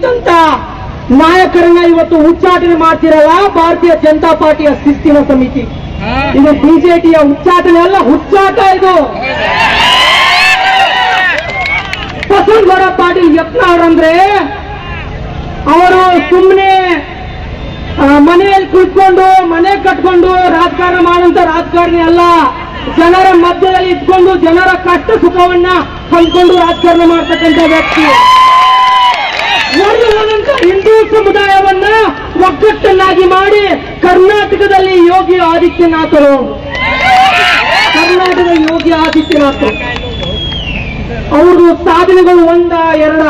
ಇಟ್ಟಂತ ನಾಯಕರನ್ನ ಇವತ್ತು ಉಚ್ಚಾಟನೆ ಮಾಡ್ತಿರಲ್ಲ ಭಾರತೀಯ ಜನತಾ ಪಾರ್ಟಿಯ ಶಿಸ್ತಿನ ಸಮಿತಿ. ಇದು ಬಿಜೆಪಿಯ ಉಚ್ಚಾಟನೆ ಅಲ್ಲ ಹುಚ್ಚಾಟ ಇದು. ಬಸವನಗೌಡ ಪಾಟೀಲ್ ಅವರಂದ್ರೆ ಅವರು ಸುಮ್ಮನೆ ಮನೆಯಲ್ಲಿ ಕುಳಿತುಕೊಂಡು ಮನೆ ಕಟ್ಕೊಂಡು ರಾಜಕಾರಣ ಮಾಡುವಂತ ರಾಜಕಾರಣಿ ಅಲ್ಲ. ಜನರ ಮಧ್ಯದಲ್ಲಿ ಇಟ್ಕೊಂಡು ಜನರ ಕಷ್ಟ ಸುಖವನ್ನ ಹಂಚ್ಕೊಂಡು ರಾಜಕಾರಣ ಮಾಡ್ತಕ್ಕಂಥ ವ್ಯಕ್ತಿ. ವರ್ಗವಾದಂತ ಹಿಂದೂ ಸಮುದಾಯವನ್ನ ಒಗ್ಗಟ್ಟನ್ನಾಗಿ ಮಾಡಿ ಕರ್ನಾಟಕದಲ್ಲಿ ಯೋಗಿ ಆದಿತ್ಯನಾಥರು. ಕರ್ನಾಟಕದ ಯೋಗಿ ಆದಿತ್ಯನಾಥರು. ಅವರು ಸಾಧನೆಗಳು ಒಂದ ಎರಡ.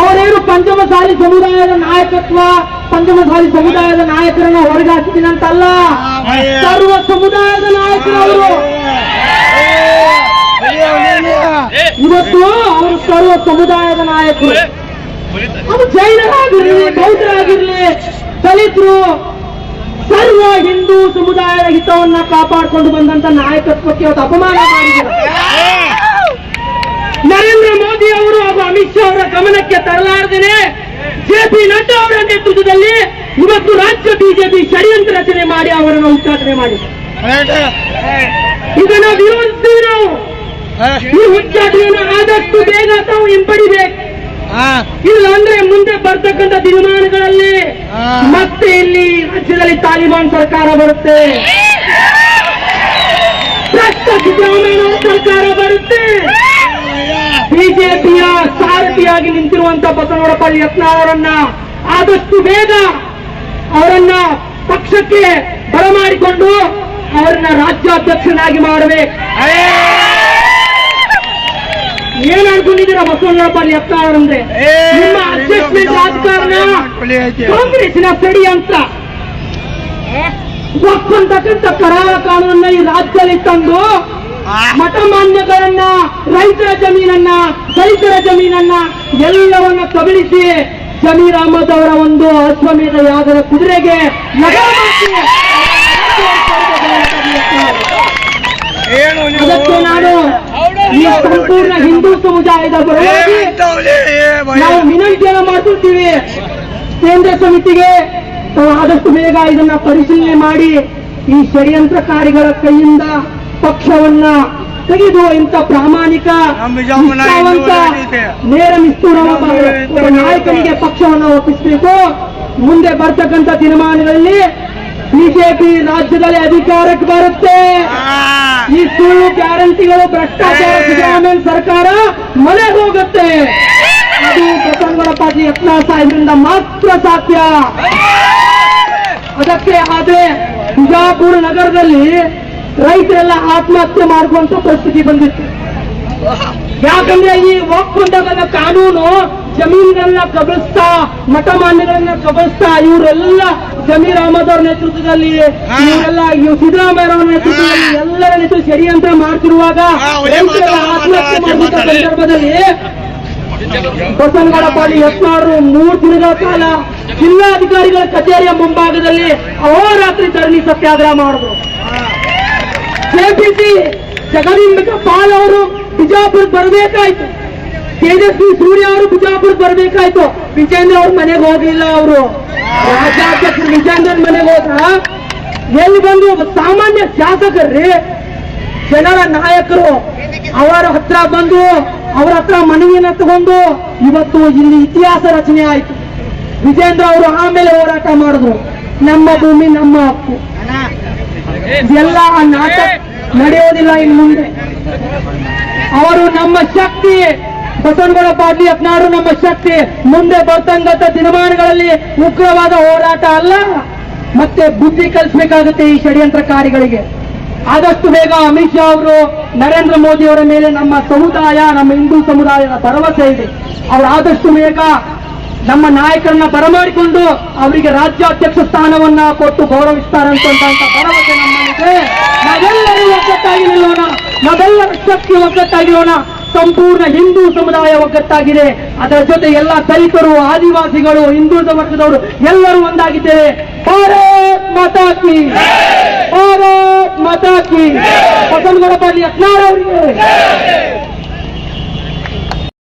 ಅವರೇನು ಪಂಚಮಸಾಲಿ ಸಮುದಾಯದ ನಾಯಕತ್ವ ಪಂಚಮಸಾಲಿ ಸಮುದಾಯದ ನಾಯಕರನ್ನ ಹೊರಗೆ ಅಂತಲ್ಲ. ಸರ್ವ ಸಮುದಾಯದ ನಾಯಕರವರು. ಇವತ್ತು ಅವರು ಸರ್ವ ಸಮುದಾಯದ ನಾಯಕರು. ಅದು ಜೈನರಾಗಿರ್ಲಿ ಬೌದ್ಧರಾಗಿರ್ಲಿ ದಲಿತರು ಸರ್ವ ಹಿಂದೂ ಸಮುದಾಯದ ಹಿತವನ್ನ ಕಾಪಾಡಿಕೊಂಡು ಬಂದಂತ ನಾಯಕತ್ವಕ್ಕೆ ಅವತ್ತು ಅಪಮಾನ ಮಾಡಿದ್ದಾರೆ. ನರೇಂದ್ರ ಮೋದಿ ಅವರು ಹಾಗೂ ಅಮಿತ್ ಶಾ ಅವರ ಗಮನಕ್ಕೆ ತರಲಾರದೇನೆ ಜೆ ಪಿ ನಡ್ಡಾ ಅವರ ನೇತೃತ್ವದಲ್ಲಿ ಇವತ್ತು ರಾಜ್ಯ ಬಿಜೆಪಿ ಷಡ್ಯಂತ್ರ ರಚನೆ ಮಾಡಿ ಅವರನ್ನು ಉಚ್ಚಾಟನೆ ಮಾಡಿ ಇದನ್ನು ವಿರೋಧಿಸ್ತೀವಿ ನಾವು ಈ ಉಚ್ಚಾಟನೆಯನ್ನು ಆದಷ್ಟು ಬೇಗ ತಾವು ಹಿಂಪಡಿಬೇಕು. ಇಲ್ಲ ಅಂದ್ರೆ ಮುಂದೆ ಬರ್ತಕ್ಕಂಥ ದಿನಮಾನಗಳಲ್ಲಿ ಮತ್ತೆ ಇಲ್ಲಿ ರಾಜ್ಯದಲ್ಲಿ ತಾಲಿಬಾನ್ ಸರ್ಕಾರ ಬರುತ್ತೆ. ಸಿದ್ದರಾಮಯ್ಯ ಸರ್ಕಾರ ಬರುತ್ತೆ. ಬಿಜೆಪಿಯ ಸಾರಥಿಯಾಗಿ ನಿಂತಿರುವಂತ ಬಸವನಗೌಡ ಯತ್ನ ಅವರನ್ನ ಆದಷ್ಟು ಬೇಗ ಅವರನ್ನ ಪಕ್ಷಕ್ಕೆ ಬರಮಾಡಿಕೊಂಡು ಅವರನ್ನ ರಾಜ್ಯಾಧ್ಯಕ್ಷನಾಗಿ ಮಾಡಬೇಕು. ಏನ್ ಅನ್ಕೊಂಡಿದ್ದೀರಾ ಬಸವಣ್ಣಪ್ಪ ಯತ್ನಾಳ್ ಅಂದ್ರೆ ನಿಮ್ಮ ಅಡ್ಜಸ್ಟ್ಮೆಂಟ್ ರಾಜಕಾರಣ ಕಾಂಗ್ರೆಸ್ನ ಸಡಿ ಅಂತ. ಒಪ್ಪಂತಕ್ಕಂಥ ಕರಾಳ ಕಾನೂನನ್ನ ಈ ರಾಜ್ಯದಲ್ಲಿ ತಂದು ಮಠ ಮಾನ್ಯಗಳನ್ನ ರೈತರ ಜಮೀನನ್ನ ದಲಿತರ ಜಮೀನನ್ನ ಎಲ್ಲವನ್ನ ಕಬಳಿಸಿ ಜಮೀರ್ ಅಹಮದ್ ಅವರ ಒಂದು ಅಶ್ವಮೇಧ ಯಾಗದ ಕುದುರೆಗೆ ಅದಕ್ಕೆ ನಾನು ಈ ಸಂಪೂರ್ಣ ಹಿಂದೂ ಸಮುದಾಯದ ಪರವಾಗಿ ನಾವು ವಿನಂತಿಯನ್ನು ಮಾಡ್ಕೊಳ್ತೀವಿ. ಕೇಂದ್ರ ಸಮಿತಿಗೆ ಆದಷ್ಟು ಬೇಗ ಇದನ್ನ ಪರಿಶೀಲನೆ ಮಾಡಿ ಈ ಷಡ್ಯಂತ್ರಕಾರಿಗಳ ಕೈಯಿಂದ ಪಕ್ಷವನ್ನ ತೆಗೆದು ಇಂಥ ಪ್ರಾಮಾಣಿಕ ನೇರ ನಿಷ್ಠೂರ ನಾಯಕನಿಗೆ ಪಕ್ಷವನ್ನು ಒಪ್ಪಿಸಬೇಕು. ಮುಂದೆ ಬರ್ತಕ್ಕಂಥ ದಿನಮಾನಗಳಲ್ಲಿ ಬಿಜೆಪಿ ರಾಜ್ಯದಲ್ಲಿ ಅಧಿಕಾರಕ್ಕೆ ಬರುತ್ತೆ. ಈ ಸುಳ್ಳು ಗ್ಯಾರಂಟಿಗಳು ಭ್ರಷ್ಟಾಚಾರ ಆಮೇಲೆ ಸರ್ಕಾರ ಮನೆ ಹೋಗುತ್ತೆ. ಅದು ಬಸವನಗೌಡ ಪಾಟೀಲ್ ಯತ್ನ ಸಾಹೇಬ್ರಿಂದ ಮಾತ್ರ ಸಾಧ್ಯ. ಅದಕ್ಕೆ ಆದ್ರೆ ಬಿಜಾಪುರ ನಗರದಲ್ಲಿ ರೈತರೆಲ್ಲ ಆತ್ಮಹತ್ಯೆ ಮಾಡುವಂತ ಪರಿಸ್ಥಿತಿ ಬಂದಿತ್ತು. ಯಾಕಂದ್ರೆ ಈ ಒಪ್ಪಂದಗಳ ಕಾನೂನು ಜಮೀನುಗಳನ್ನ ಕಬಳಿಸ್ತಾ ಮಠ ಮಾನ್ಯಗಳನ್ನ ಕಬಳಿಸ್ತಾ ಇವರೆಲ್ಲ ಜಮೀರ್ ಅಹಮದ್ ಅವರ ನೇತೃತ್ವದಲ್ಲಿ. ಇವರೆಲ್ಲ ಇವ್ ಸಿದ್ದರಾಮಯ್ಯ ಅವರ ನೇತೃತ್ವದಲ್ಲಿ ಎಲ್ಲರ ನೇತೃತ್ವ ಷಡ್ಯಂತ್ರ ಮಾಡ್ತಿರುವಾಗ ಆತ್ಮಹತ್ಯೆ ಮಾಡುವಂತ. ಸಂದರ್ಭದಲ್ಲಿ ಬಸವನಗೌಡ ಪಾಟೀಲ್ ಯತ್ನಾಳರು ಮೂರು ದಿನಗಳ ಕಾಲ ಜಿಲ್ಲಾಧಿಕಾರಿಗಳ ಕಚೇರಿಯ ಮುಂಭಾಗದಲ್ಲಿ ಅಹೋರಾತ್ರಿ ಧರಣಿ ಸತ್ಯಾಗ್ರಹ ಮಾಡಿದ್ರು ಕೆಪಿಸಿ ಜಗದಿಂಬಿಕ ಪಾಲ್ ಅವರು ಬಿಜಾಪುರ ಬರಬೇಕಾಯ್ತು ತೇಜಸ್ವಿ ಸೂರ್ಯ ಅವರು ಬಿಜಾಪುರ್ ಬರ್ಬೇಕಾಯ್ತು. ವಿಜೇಂದ್ರ ಅವ್ರ ಮನೆಗೆ ಹೋಗ್ಲಿಲ್ಲ ಅವರು. ರಾಜ್ಯಾಧ್ಯಕ್ಷ ವಿಜೇಂದ್ರನ್ ಮನೆಗೆ ಹೋದ್ರ ಎಲ್ಲಿ ಬಂದು ಸಾಮಾನ್ಯ ಶಾಸಕರ್ರಿ, ಜನರ ನಾಯಕರು ಅವರ ಹತ್ರ ಬಂದು, ಅವರ ಹತ್ರ ಮನವಿಯನ್ನ ತಗೊಂಡು ಇವತ್ತು ಇಲ್ಲಿ ಇತಿಹಾಸ ರಚನೆ ಆಯ್ತು. ವಿಜೇಂದ್ರ ಅವರು ಆಮೇಲೆ ಹೋರಾಟ ಮಾಡಿದ್ರು. ನಮ್ಮ ಭೂಮಿ, ನಮ್ಮ ಹಕ್ಕು. ಎಲ್ಲ ನಾಟಕ ನಡೆಯೋದಿಲ್ಲ ಇನ್ನು ಮುಂದೆ. ಅವರು ನಮ್ಮ ಶಕ್ತಿ. ಬಸವನಗೌಡ ಪಾಟೀಲ್ ಯತ್ನಾರು ನಮ್ಮ ಶಕ್ತಿ ಮುಂದೆ ಬರ್ತಂಗತ ದಿನಮಾನಗಳಲ್ಲಿ ಉಗ್ರವಾದ ಹೋರಾಟ ಅಲ್ಲ, ಮತ್ತೆ ಬುದ್ಧಿ ಕಲಿಸಬೇಕಾಗುತ್ತೆ ಈ ಷಡ್ಯಂತ್ರಕಾರಿಗಳಿಗೆ. ಆದಷ್ಟು ಬೇಗ ಅಮಿತ್ ಶಾ ಅವರು ನರೇಂದ್ರ ಮೋದಿ ಅವರ ಮೇಲೆ ನಮ್ಮ ಸಮುದಾಯ, ನಮ್ಮ ಹಿಂದೂ ಸಮುದಾಯದ ಭರವಸೆ ಇದೆ. ಅವರು ಆದಷ್ಟು ಬೇಗ ನಮ್ಮ ನಾಯಕರನ್ನ ಬರಮಾಡಿಕೊಂಡು ಅವರಿಗೆ ರಾಜ್ಯಾಧ್ಯಕ್ಷ ಸ್ಥಾನವನ್ನ ಕೊಟ್ಟು ಗೌರವಿಸ್ತಾರಂತ ಭರವಸೆ ನಮ್ಮಲ್ಲಿದೆ. ನಾವೆಲ್ಲರೂ ಒಗ್ಗಟ್ಟಾಗಿ ನಿಲ್ಲೋಣ. ನಾವೆಲ್ಲರ ಶಕ್ತಿ ಒಗ್ಗಟ್ಟಾಗಿರೋಣ ಸಂಪೂರ್ಣ ಹಿಂದೂ ಸಮುದಾಯ ಒಗ್ಗಟ್ಟಾಗಿದೆ ಅದರ ಜೊತೆ ಎಲ್ಲ ದಲಿತರು, ಆದಿವಾಸಿಗಳು ಹಿಂದೂ ವರ್ಗದವರು ಎಲ್ಲರೂ ಒಂದಾಗಿದ್ದೇವೆ ಭಾರತ್ ಮಾತಾಕಿ ಭಾರತ್ ಮಾತಾಕಿ ಬಸವನಗೌಡ ಅವರಿಗೆ